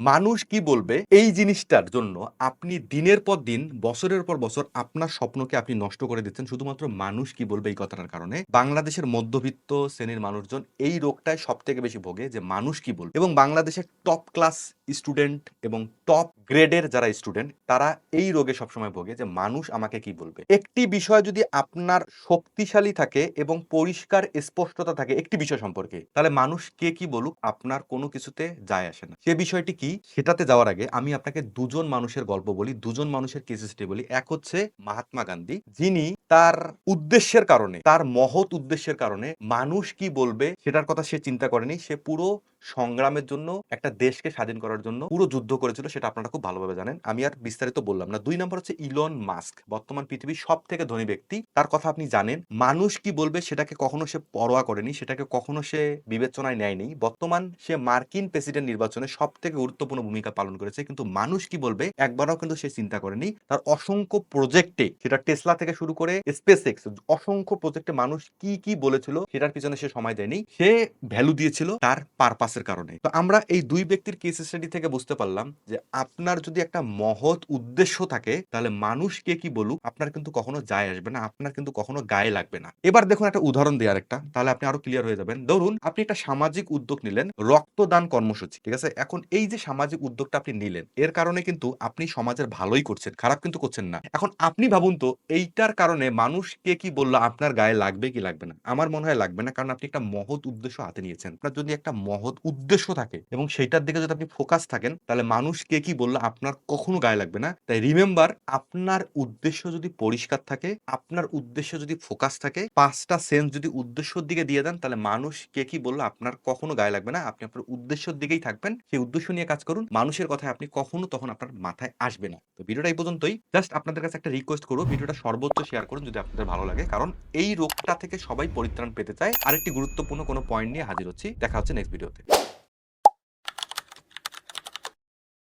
মানুষ কি বলবে এই জিনিসটার জন্য আপনি দিনের পর দিন, বছরের পর বছর আপনার স্বপ্নকে আপনি নষ্ট করে দিচ্ছেন। শুধুমাত্র মানুষ কি বলবে এই কথাটার কারণে? বাংলাদেশের মধ্যবিত্ত শ্রেণির মানুষজন এই রোগটায় সব থেকে বেশি ভোগে যে মানুষ কি বলবে। এবং বাংলাদেশের টপ ক্লাস স্টুডেন্ট এবং টপ গ্রেডের যারা স্টুডেন্ট তারা এই রোগে সবসময় ভোগে যে মানুষ আমাকে কি বলবে। একটি বিষয় যদি আপনার শক্তিশালী থাকে এবং পরিষ্কার স্পষ্টতা থাকে, একটি বিষয় সম্পর্কে, তাহলে মানুষ কে কি বলুক, আপনার কোনো কিছুতে যায় আসে না। সে বিষয়টি কি? সেটাতে যাওয়ার আগে আমি আপনাকে দুজন মানুষের গল্প বলি, দুজন মানুষের কেস স্টাডি বলি। এক হচ্ছে মহাত্মা গান্ধী, যিনি তার উদ্দেশ্যের কারণে, তার মহৎ উদ্দেশ্যের কারণে মানুষ কি বলবে সেটার কথা সে চিন্তা করেনি। সে পুরো সংগ্রামের জন্য, একটা দেশকে স্বাধীন করার জন্য পুরো যুদ্ধ করেছিল, সেটা আপনারা খুব ভালোভাবে জানেন। আমি আর বিস্তারিত বললাম না। দুই নম্বর হচ্ছে ইলন মাস্ক বর্তমান পৃথিবীর সব থেকে ধনী ব্যক্তি। তার কথা আপনি জানেন। মানুষ কি বলবে সেটাকে কখনো সে পরোয়া করেনি, সেটাকে কখনো সে বিবেচনায় নেয়নি। বর্তমান সে মার্কিন প্রেসিডেন্ট নির্বাচনে সব থেকে গুরুত্বপূর্ণ ভূমিকা পালন করেছে। কিন্তু মানুষ কি বলবে? একবারও কিন্তু সে চিন্তা করেনি। তার অসংখ্য প্রজেক্টে সেটা টেসলা থেকে শুরু করে স্পেস এক্স অসংখ্য প্রজেক্টে মানুষ কি কি বলেছিল, সেটার পিছনে সে সময় দেয়নি। সে ভ্যালু দিয়েছিল তার পারপাসের কারণে। তো আমরা এই দুই ব্যক্তির কেস স্টাডি থেকে বুঝতে পারলাম যে আপনার যদি একটা মহৎ উদ্দেশ্য থাকে, তাহলে মানুষ কে কি বলুক, আপনার কিন্তু কখনো যায় আসবে না, আপনার কিন্তু কখনো গায়ে লাগবে না। এবার দেখুন একটা উদাহরণ দেওয়ার একটা, তাহলে আপনি আরও ক্লিয়ার হয়ে যাবেন। ধরুন, আপনি একটা সামাজিক উদ্যোগ নিলেন, রক্তদান কর্মসূচি, ঠিক আছে? এখন এই যে সামাজিক উদ্যোগটা আপনি নিলেন। এর কারণে কিন্তু আপনি সমাজের ভালোই করছেন, খারাপ কিন্তু করছেন না। এখন আপনি ভাবুন তো, এইটার কারণে মানুষ কে কি বলল, আপনার গায়ে লাগবে কি লাগবে না? আমার মনে হয় লাগবে না, কারণ আপনি একটা মহৎ উদ্দেশ্য হাতে নিয়েছেন। আপনার যদি একটা মহৎ উদ্দেশ্য থাকে এবং সেইটার দিকে যদি আপনি ফোকাস থাকেন, তাহলে মানুষ কে কি বলল, আপনার কখনো গায়ে লাগবে না। তাই রিমেম্বার আপনার উদ্দেশ্য যদি পরিষ্কার থাকে, আপনার উদ্দেশ্য যদি ফোকাস থাকে, পাঁচটা সেন্স যদি উদ্দেশ্যর দিকে দিয়ে দেন, তাহলে মানুষ কে কি বলল, আপনার কখনো গায়ে লাগবে না। আপনি আপনার উদ্দেশ্যের দিকেই থাকবেন, সেই উদ্দেশ্য নিয়ে কাজ করুন। মানুষের কথায় আপনি কখনো তখন আপনার মাথায় আসবে না। তো ভিডিওটা এই পর্যন্তই। জাস্ট আপনাদের কাছে একটা রিকোয়েস্ট করব, ভিডিওটা সর্বোচ্চ শেয়ার করুন যদি আপনাদের ভালো লাগে। কারণ এই রোগটা থেকে সবাই পরিত্রাণ পেতে চায়। আরেকটি গুরুত্বপূর্ণ কোনো পয়েন্ট নিয়ে হাজির হচ্ছি। দেখা হচ্ছে নেক্সট ভিডিওতে